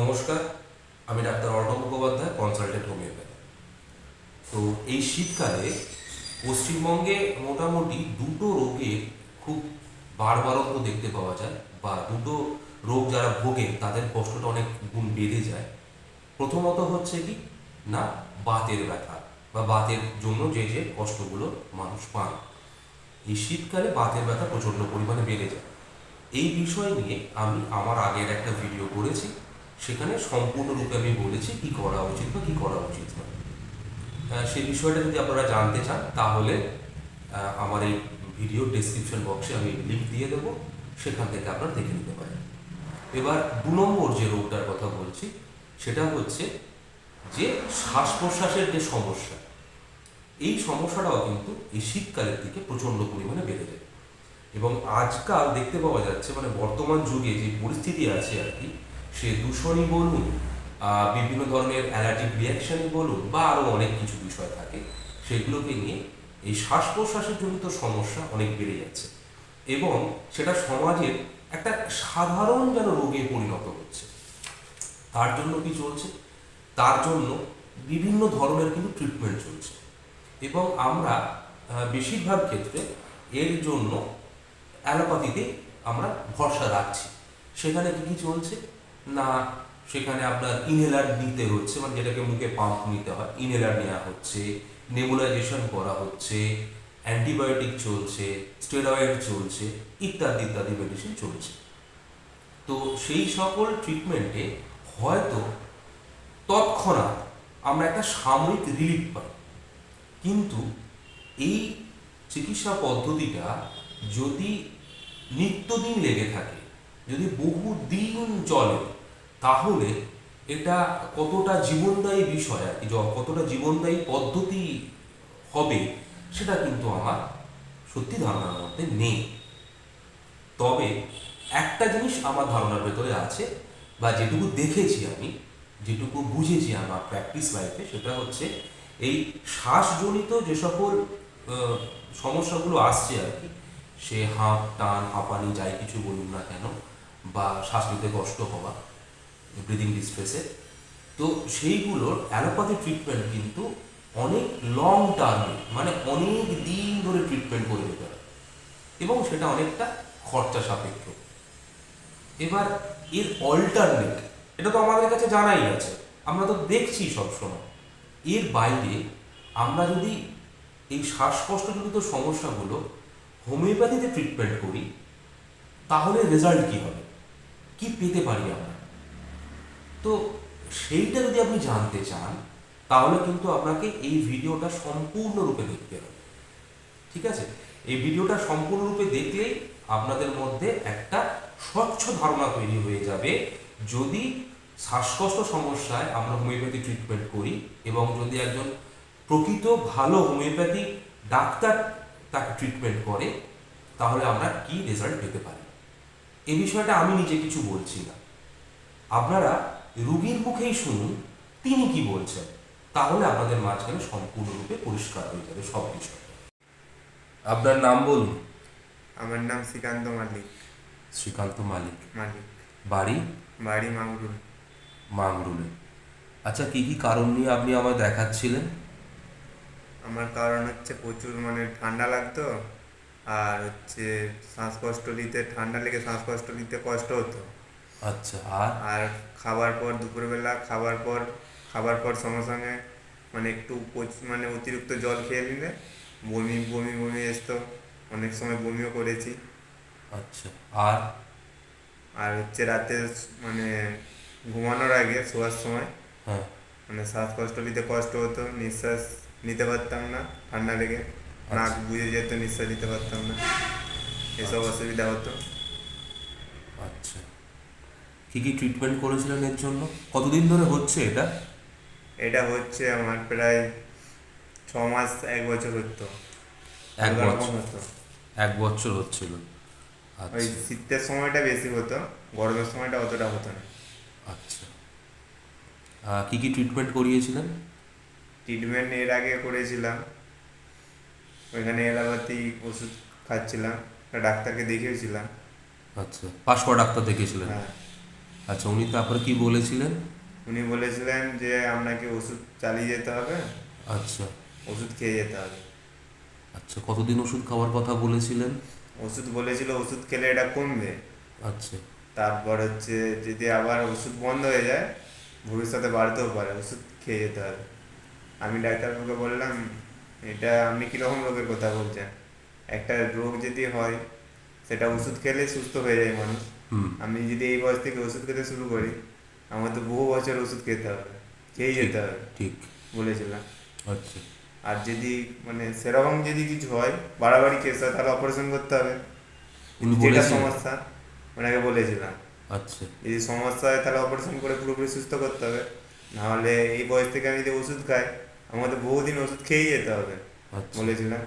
নমস্কার, আমি doctor Arnab Mukhopadhyay, consultant homeopathy. তো এই শীতকালে পশ্চিমবঙ্গে মোটামুটি দুটো রোগের খুব বারবারত্ব দেখতে পাওয়া যায়, বা দুটো রোগ যারা ভোগে তাদের কষ্টটা অনেক গুণ বেড়ে যায়। প্রথমত হচ্ছে কি? না, বাতের ব্যথা, বা বাতের জন্য যে যে কষ্টগুলো মানুষ পান। এই শীতকালে বাতের ব্যথা প্রচণ্ড পরিমাণে বেড়ে যায়। এই বিষয় নিয়ে আমি আমার আগের একটা ভিডিও করেছি সেখানে সম্পূর্ণরূপে আমি বলেছি কি করা উচিত বা কি করা উচিত আহ, সেই বিষয়টা যদি আপনারা জানতে চান তাহলে আমার এই ভিডিও ডেসক্রিপশন বক্সে আমি লিঙ্ক দিয়ে দেবো। সেখান থেকে আপনারা দেখে নিতে পারেন। এবার দু নম্বর যে রোগটার কথা বলছি সেটা হচ্ছে যে শ্বাস প্রশ্বাসের যে সমস্যা এই সমস্যাটাও কিন্তু এই শীতকালের দিকে প্রচণ্ড পরিমাণে বেড়ে যায়। এবং আজকাল দেখতে পাওয়া যাচ্ছে মানে বর্তমান যুগে যে পরিস্থিতি আছে আর কি সে দূষণই বলুন বিভিন্ন ধরনের অ্যালার্জিক রিয়াকশনই বলুন, বা আরও অনেক কিছু বিষয় থাকে, সেগুলোকে নিয়ে এই শ্বাস প্রশ্বাসের জনিত সমস্যা অনেক বেড়ে যাচ্ছে। এবং সেটা সমাজের একটা সাধারণ যেন রোগে পরিণত হচ্ছে। তার জন্য কি চলছে? তার জন্য বিভিন্ন ধরনের কিন্তু ট্রিটমেন্ট চলছে। এবং আমরা বেশিরভাগ ক্ষেত্রে এর জন্য অ্যালোপ্যাথিতে আমরা ভরসা রাখছি। সেখানে কি কি চলছে? না, সেখানে আপনার ইনহেলার নিতে হচ্ছে মানে যেটাকে মুখে পাম্প নিতে হয়। ইনহেলার নেওয়া হচ্ছে নেবুলাইজেশন করা হচ্ছে অ্যান্টিবায়োটিক চলছে স্টেরয়েড চলছে, ইত্যাদি ইত্যাদি মেডিসিন চলছে। তো সেই সকল ট্রিটমেন্টে হয়তো তৎক্ষণাৎ আমরা একটা সাময়িক রিলিফ পাই। কিন্তু এই চিকিৎসা পদ্ধতিটা যদি নিত্যদিন লেগে থাকে যদি বহু দিন চলে, তাহলে এটা কতটা জীবনদায়ী বিষয় আর কি কতটা জীবনদায়ী পদ্ধতি হবে, সেটা কিন্তু আমার সত্যি ধারণার মধ্যে নেই। তবে একটা জিনিস আমার ধারণার ভেতরে আছে, বা যেটুকু দেখেছি আমি, যেটুকু বুঝেছি আমার প্র্যাকটিস লাইফে সেটা হচ্ছে এই শ্বাসজনিত যে সকল সমস্যাগুলো আসছে আর কি, সে হাঁপ, টান, হাঁপানি, যাই কিছু বলুন না কেন বা শ্বাস নিতে কষ্ট হওয়া ব্রিদিং ডিস্ট্রেসে তো সেইগুলোর অ্যালোপ্যাথি ট্রিটমেন্ট কিন্তু অনেক লং টার্মে মানে অনেক দিন ধরে ট্রিটমেন্ট করে যেতে হয়। এবং সেটা অনেকটা খরচা সাপেক্ষ। এবার এর অল্টারনেট এটা তো আমাদের কাছে জানাই আছে, আমরা তো দেখছি সবসময়। এর বাইরে আমরা যদি এই শ্বাসকষ্টজনিত সমস্যাগুলো হোমিওপ্যাথিতে ট্রিটমেন্ট করি, তাহলে রেজাল্ট কি হবে? কি পেতে পারি আমরা? তো সেইটা যদি আপনি জানতে চান, তাহলে কিন্তু আপনাকে এই ভিডিওটা সম্পূর্ণরূপে দেখতে হবে। ঠিক আছে? এই ভিডিওটা সম্পূর্ণরূপে দেখলেই আপনাদের মধ্যে একটা স্বচ্ছ ধারণা তৈরি হয়ে যাবে। যদি শ্বাসকষ্ট সমস্যায় আমরা হোমিওপ্যাথি ট্রিটমেন্ট করি এবং যদি একজন প্রকৃত ভালো হোমিওপ্যাথি ডাক্তার তাকে ট্রিটমেন্ট করে, তাহলে আমরা কি রেজাল্ট পেতে পারি? এই বিষয়টা আমি নিজে কিছু বলছি না। আপনারা রুগীর মুখেই শুনুন তিনি কি বলছেন তাহলে আপনাদের মাঝখানে সম্পূর্ণরূপে পরিষ্কার হয়ে যাবে সব বিষয়। আপনার নাম বলুন। আমার নাম শ্রীকান্ত মালিক। শ্রীকান্ত মালিক। মালিক। বাড়ি? বাড়ি মাংরুল মাংরুলে আচ্ছা কি কি কারণ নিয়ে আপনি আমায় দেখাচ্ছিলেন? আমার কারণ হচ্ছে প্রচুর মানে ঠান্ডা লাগতো। আর হচ্ছে শ্বাসকষ্ট নিতে ঠান্ডা লেগে শ্বাসকষ্ট নিতে কষ্ট হতো। আচ্ছা আর? আর খাবার পর দুপুরবেলা খাবার পর খাবার পর সঙ্গে সঙ্গে মানে একটু মানে অতিরিক্ত জল খেয়ে নিলে বমি বমি বমি আসতো অনেক সময় বমিও করেছি। আচ্ছা আর? আর হচ্ছে রাতে মানে ঘুমানোর আগে শোয়ার সময় হ্যাঁ। মানে শ্বাসকষ্ট নিতে কষ্ট হতো নিঃশ্বাস নিতে পারতাম না ঠান্ডা লেগে। নাক বুঝে যেত নিঃশ্বাস নিতে পারতাম না। এসব অসুবিধা হতো। আচ্ছা। কি কি ট্রিটমেন্ট করেছিলেন এর জন্য? কতদিন ধরে হচ্ছে এটা? এটা হচ্ছে আমার প্রায় ছ মাস এক বছর হতো। এক বছর। হতো এক বছর হচ্ছিল। ওই আচ্ছা শীতের সময়টা বেশি হতো গরমের সময়টা অতটা হতো না। আচ্ছা। কি কি ট্রিটমেন্ট করিয়েছিলেন? ট্রিটমেন্ট এর আগে করেছিলাম ওইখানে এলাপাতি ওষুধ খাচ্ছিলাম ডাক্তারকে দেখিয়েছিলাম। আচ্ছা পাশ ডাক্তার দেখিয়েছিলেন? হ্যাঁ। আচ্ছা উনি তারপরে কি বলেছিলেন? উনি বলেছিলেন যে আপনাকে ওষুধ চালিয়ে যেতে হবে। আচ্ছা। ওষুধ খেয়ে যেতে হবে। আচ্ছা কতদিন ওষুধ খাওয়ার কথা বলেছিলেন? ওষুধ বলেছিল ওষুধ খেলে এটা কমবে। আচ্ছা। তারপর হচ্ছে যদি আবার ওষুধ বন্ধ হয়ে যায় ভবিষ্যতে বাড়তেও পারে ওষুধ খেয়ে যেতে হবে। আমি ডাক্তারবাবুকে বললাম এটা আপনি কীরকম রোগের কথা বলছেন? একটা রোগ যদি হয় সেটা ওষুধ খেলে সুস্থ হয়ে যায় মানুষ। আমি যদি এই বয়স থেকে ওষুধ খেতে শুরু করি আমার তো বহু বছর ওষুধ খেতে হবে খেয়ে যেতে হবে ঠিক। বলেছিলাম। আচ্ছা। আর যদি মানে সেরকম যদি কিছু হয় বাড়াবাড়ি কেস হয় তাহলে অপারেশন করতে হবে। যেটা সমস্যা ওনাকে বলেছিলাম। আচ্ছা। যদি সমস্যা হয় তাহলে অপারেশন করে পুরোপুরি সুস্থ করতে হবে। নাহলে এই বয়স থেকে আমি যদি ওষুধ খাই আমাদের বহুদিন ওষুধ খেয়েই যেতে হবে। আচ্ছা। বলেছিলাম।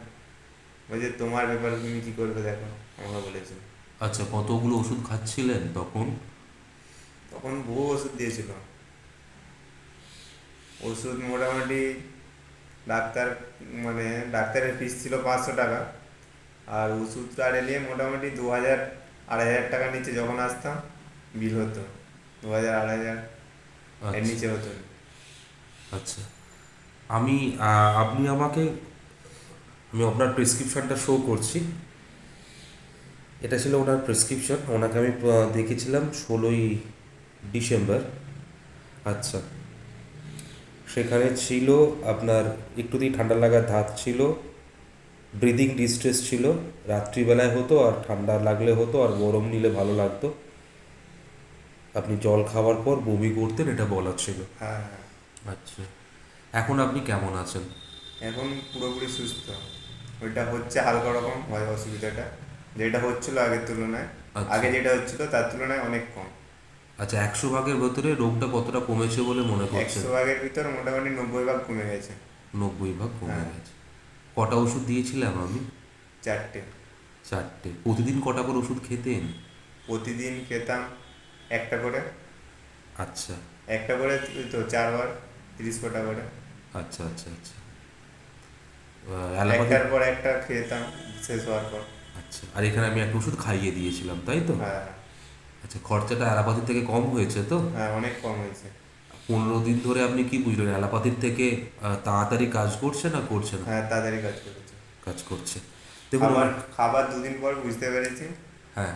বলছে তোমার ব্যাপারে তুমি কি করবে দেখো আমাকে বলেছিল আচ্ছা কতগুলো ওষুধ খাচ্ছিলেন তখন? তখন বহু ওষুধ দিয়েছিল। ওষুধ মোটামুটি ডাক্তার মানে ডাক্তারের ফিস ছিল পাঁচশো টাকা। আর ওষুধটা নিয়ে মোটামুটি দু হাজার আড়াই হাজার টাকার নিচে যখন আসতাম বিল হতো। দু হাজার আড়াই হাজার এর আচ্ছা। নিচে হতো। আচ্ছা। আমি আপনি আমাকে আমি আপনার প্রেসক্রিপশনটা শো করছি। এটা ছিল ওনার প্রেসক্রিপশন ওনাকে আমি দেখেছিলাম ষোলোই ডিসেম্বর। আচ্ছা। সেখানে ছিল আপনার একটুতেই ঠান্ডা লাগার ধাত ছিল ব্রিদিং ডিস্ট্রেস ছিল রাত্রিবেলায় হতো আর ঠান্ডা লাগলে হতো আর গরম নিলে ভালো লাগতো। আপনি জল খাওয়ার পর বমি করতেন এটা বলা ছিল। হ্যাঁ হ্যাঁ। আচ্ছা। এখন আপনি কেমন আছেন? এখন পুরোপুরি সুস্থ। ওইটা হচ্ছে হালকা রকম হয় অসুবিধাটা। যেটা হচ্ছিল আগের তুলনায়। আচ্ছা। আগে যেটা হচ্ছিল তার তুলনায় অনেক কম। আচ্ছা একশো ভাগের ভেতরে রোগটা কতটা কমেছে বলে মনে করছেন? একশো ভাগের ভিতর মোটামুটি নব্বই ভাগ কমে গেছে। নব্বই ভাগ কমে হ্যাঁ। গেছে। কটা ওষুধ দিয়েছিলাম আমি? চারটে। চারটে। প্রতিদিন কটা করে ওষুধ খেতেন? প্রতিদিন খেতাম একটা করে। আচ্ছা। একটা করে তো চারবার তিরিশ কটা করে। আচ্ছা আচ্ছা আচ্ছা। অ্যালোপ্যাথি একটার পর একটা খেতাম শেষ হওয়ার পর। আচ্ছা আর এখানে আমি একটা ওষুধ খাইয়ে দিয়েছিলাম তাই তো? হ্যাঁ। আচ্ছা খরচাটা অ্যালোপ্যাথি থেকে কম হয়েছে তো? হ্যাঁ অনেক কম হয়েছে। পনেরো দিন ধরে আপনি কি বুঝলেন অ্যালোপ্যাথির থেকে তাড়াতাড়ি কাজ করছে না করছে না? হ্যাঁ তাড়াতাড়ি কাজ করছে। কাজ করছে। দেখুন আমার- খাবার দুদিন পর বুঝতে পেরেছি। হ্যাঁ।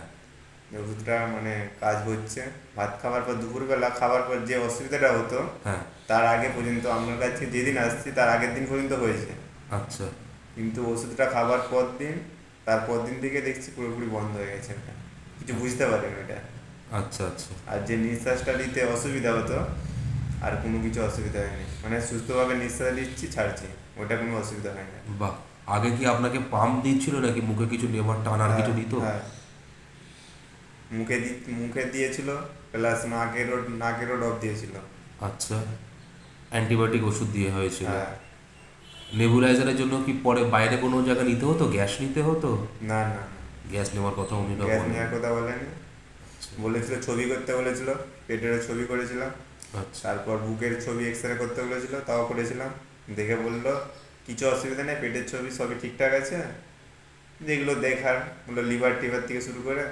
ওষুধটা মানে কাজ হচ্ছে। ভাত খাবার পর দুপুরবেলা খাবার পর যে অসুবিধাটা হতো হ্যাঁ। তার আগে পর্যন্ত আপনার কাছে যেদিন আসছি তার আগের দিন পর্যন্ত হয়েছে। আচ্ছা। কিন্তু ওষুধটা খাবার পর দিন তারপর দিন থেকে দেখছি পুরোপুরি বন্ধ হয়ে গেছে এটা। কিছু বুঝতে পারিনি এটা। আচ্ছা আচ্ছা। আর যে নিঃশ্বাসটা নিতে অসুবিধা হতো আর কোনো কিছু অসুবিধা হয়নি। মানে সুস্থভাবে নিঃশ্বাস নিচ্ছি ছাড়ছি। ওটা কোনো অসুবিধা হয় না বাহ! আগে কি আপনাকে পাম্প দিচ্ছিল নাকি মুখে কিছু নেবার টানার কিছু দিত? হ্যাঁ। মুখে মুখে দিয়েছিল প্লাস নাকেরও নাকেরও ডব দিয়েছিল। আচ্ছা। অ্যান্টিবায়োটিক ওষুধ দিয়ে হয়েছিল। হ্যাঁ। নেবুলাইজারের জন্য কি পরে বাইরে কোনো জায়গায় নিতে হতো? গ্যাস নিতে হতো? না না গ্যাস নেওয়ার কথা উনি গ্যাস নেওয়ার কথা বলেনি বলেছিল ছবি করতে বলেছিল পেটের ছবি করেছিলাম। আচ্ছা। তারপর বুকের ছবি এক্স রে করতে বলেছিল তাও করেছিলাম। দেখে বলল কিছু অসুবিধা নেই পেটের ছবি সবই ঠিকঠাক আছে। যেগুলো দেখার বলল লিভার টিভার থেকে শুরু করে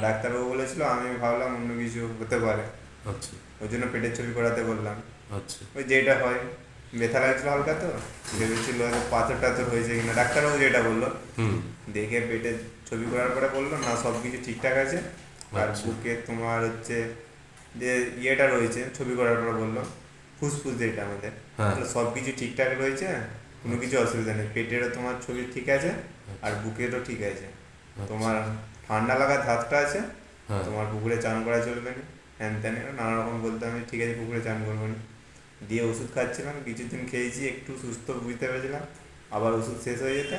ডাক্তারবাবু বলেছিল আমি ভাবলাম অন্য কিছু হতে পারে। আচ্ছা। ওই জন্য পেটের ছবি করাতে বললাম। আচ্ছা। ওই যেটা হয় ব্যথা লাগছিল হালকা তো ভেবেছিল পাথর টাথর হয়েছে কিনা ডাক্তারবাবু যেটা বলল। দেখে পেটের ছবি করার পরে বলল না সব কিছু ঠিকঠাক আছে। আর আচ্ছা। বুকে তোমার হচ্ছে যে ইয়েটা রয়েছে ছবি করার পরে বলল ফুসফুস যেটা আমাদের। হ্যাঁ। সব কিছু ঠিকঠাক রয়েছে কোনো কিছু অসুবিধা নেই। পেটেরও তোমার ছবি ঠিক আছে আর বুকেরও ঠিক আছে। তোমার ঠান্ডা লাগার ধাতটা আছে হ্যাঁ। তোমার পুকুরে চান করা চলবে না হ্যান ত্যান নানা রকম বলতে আমি ঠিক আছে পুকুরে চান করব না। দিয়ে ওষুধ খাচ্ছিলাম কিছুদিন খেয়েছি একটু সুস্থ বুঝতে পেরেছিলাম আবার ওষুধ শেষ হয়ে যেত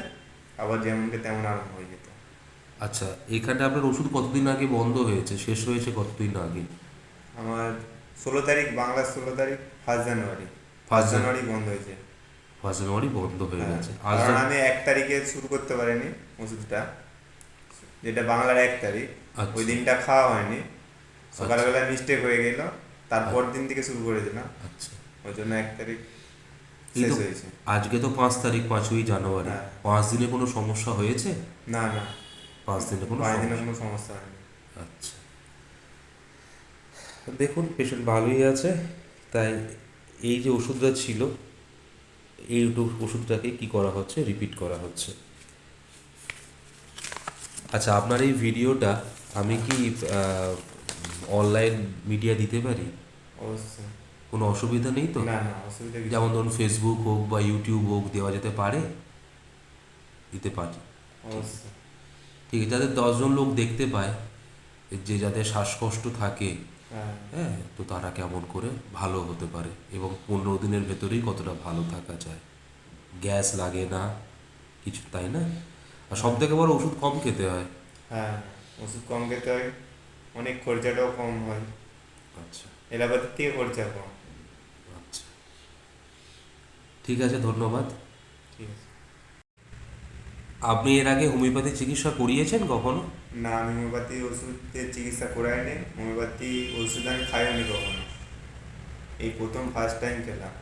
আবার যেমনকে তেমন আরাম হয়ে যেত। আচ্ছা এখানে আপনার ওষুধ কতদিন আগে বন্ধ হয়েছে শেষ হয়েছে কতদিন আগে? আমার ষোলো তারিখ বাংলার ষোলো তারিখ ফার্স্ট জানুয়ারি। First January. বন্ধ হয়েছে। ফার্স্ট জানুয়ারি বন্ধ হয়ে হ্যাঁ, গেছে। আমি এক তারিখে শুরু করতে পারিনি ওষুধটা। যেটা বাংলার এক তারিখ আচ্ছা। ওই দিনটা খাওয়া হয়নি। সকালবেলা মিস্টেক হয়ে গেল তারপর দিন থেকে শুরু করেছিলাম। আচ্ছা। ওই জন্য এক তারিখ হয়েছে। আজকে তো পাঁচ তারিখ পাঁচই জানুয়ারি। হ্যাঁ। পাঁচ দিনে কোনো সমস্যা হয়েছে? না না। পাঁচ দিনে কোনো পাঁচ দিনে সমস্যা? কোনো সমস্যা হয়নি। আচ্ছা। দেখুন পেশেন্ট ভালোই আছে। তাই এই যে ওষুধটা ছিল এই ওষুধটাকে কি করা হচ্ছে? রিপিট করা হচ্ছে। আচ্ছা আপনার এই ভিডিওটা আমি কি অনলাইন মিডিয়া দিতে পারি? অবশ্যই। কোনো অসুবিধা নেই তো? না না অসুবিধা যেমন ধরুন ফেসবুক হোক বা ইউটিউব হোক দেওয়া যেতে পারে? দিতে পারি। অবশ্যই। ঠিক আছে যাদের দশজন লোক দেখতে পায় যে যাদের শ্বাসকষ্ট থাকে। হ্যাঁ। হ্যাঁ তো তারা কেমন করে ভালো হতে পারে এবং পনেরো দিনের ভেতরেই কতটা ভালো থাকা যায়। গ্যাস লাগে না কিছু তাই না? আর সব থেকে বড় ওষুধ কম খেতে হয়। হ্যাঁ ওষুধ কম খেতে হয় অনেক খরচাটাও কম হয়। আচ্ছা। এলাকার থেকে খরচা কম। আচ্ছা। ঠিক আছে ধন্যবাদ। ঠিক আছে। আপনি এর আগে হোমিওপ্যাথি চিকিৎসা করিয়েছেন কখনো? না আমি হোমিওপ্যাথি ওষুধের চিকিৎসা করাইনি। হোমিওপ্যাথি ওষুধ আমি খাইনি কখনো। এই প্রথম ফার্স্ট টাইম খেলাম।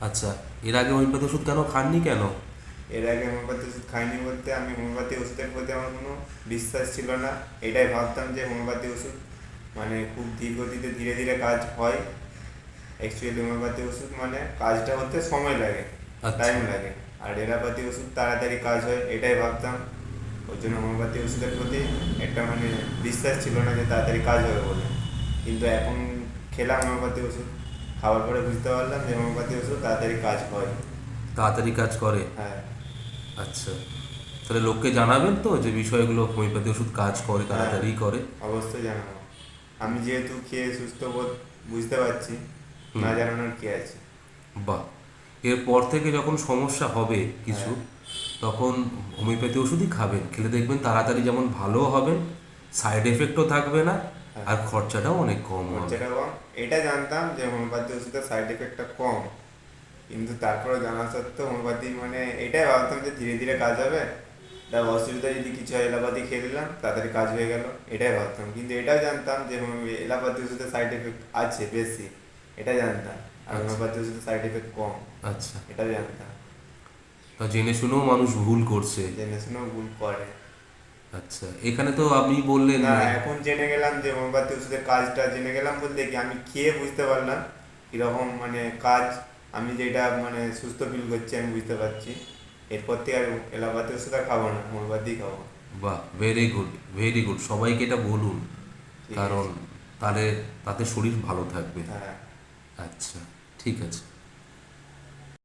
আচ্ছা এর আগে হোমিওপ্যাথি ওষুধ কেন খাননি কেন? এর আগে হোমিওপ্যাথি ওষুধ খাইনি বলতে আমি হোমিওপ্যাথি ওষুধের প্রতি আমার কোনো বিশ্বাস ছিল না। এটাই ভাবতাম যে হোমিওপ্যাথি ওষুধ মানে খুব ধীর গতিতে ধীরে ধীরে কাজ হয়। অ্যাকচুয়ালি হোমিওপ্যাথি ওষুধ মানে কাজটা হতে সময় লাগে আচ্ছা। টাইম লাগে। আর এলাপাতি ওষুধ তাড়াতাড়ি কাজ হয় এটাই ভাবতাম। ওই জন্য হোমিওপ্যাথি ওষুধের প্রতি একটা মানে বিশ্বাস ছিল না যে তাড়াতাড়ি কাজ হবে বলে। কিন্তু এখন খেলাম হোমিওপ্যাথি ওষুধ খাওয়ার পরে বুঝতে পারলাম যে হোমিওপ্যাথি ওষুধ তাড়াতাড়ি কাজ হয়। তাড়াতাড়ি কাজ করে। হ্যাঁ। আচ্ছা। তাহলে লোককে জানাবেন তো যে বিষয়গুলো হোমিওপ্যাথি ওষুধ কাজ করে তাড়াতাড়ি করে। অবশ্যই জানাব। আমি যেহেতু খেয়ে সুস্থ বোধ বুঝতে পারছি। না জানানোর কি আছে? বাহ। এরপর থেকে যখন সমস্যা হবে কিছু তখন হোমিওপ্যাথি ওষুধই খাবেন। খেলে দেখবেন তাড়াতাড়ি যেমন ভালো হবেন সাইড এফেক্টও থাকবে না আর খরচাটাও অনেক কম হবে। খরচাটা কম। এটা জানতাম যে হোমিওপ্যাথি ওষুধের সাইড এফেক্টটা কম। কিন্তু তারপরে জানা সত্ত্বেও হোমিওপ্যাথি মানে এটাই ভাবতাম যে ধীরে ধীরে কাজ হবে। তার অসুবিধা যদি কিছু হয় এলাপাতি খেয়ে দিলাম তাড়াতাড়ি কাজ হয়ে গেল এটাই ভাবতাম কিন্তু এটাও জানতাম যে এলাপাতি ওষুধের সাইড এফেক্ট আছে বেশি এটা জানতাম। আর। হোমিওপ্যাথি ওষুধের সাইড এফেক্ট কম আচ্ছা। এটা জানতাম। জেনে শুনেও মানুষ ভুল করছে। জেনে শুনেও ভুল করে। আচ্ছা এখানে তো আপনি বললেন না এখন জেনে গেলাম যে হোমিওপ্যাথি ওষুধের কাজটা জেনে গেলাম বলতে কি আমি খেয়ে বুঝতে পারলাম কীরকম মানে কাজ আমি যেটা মানে সুস্থ ফিল করছি আমি বুঝতে পারছি। এরপর থেকে আর এলাপাতি ওষুধ আর খাব না হোমিওপ্যাথি খাব। বাহ ভেরি গুড ভেরি গুড সবাইকে এটা বলুন কারণ তাহলে তাতে শরীর ভালো থাকবে। হ্যাঁ। আচ্ছা ঠিক আছে।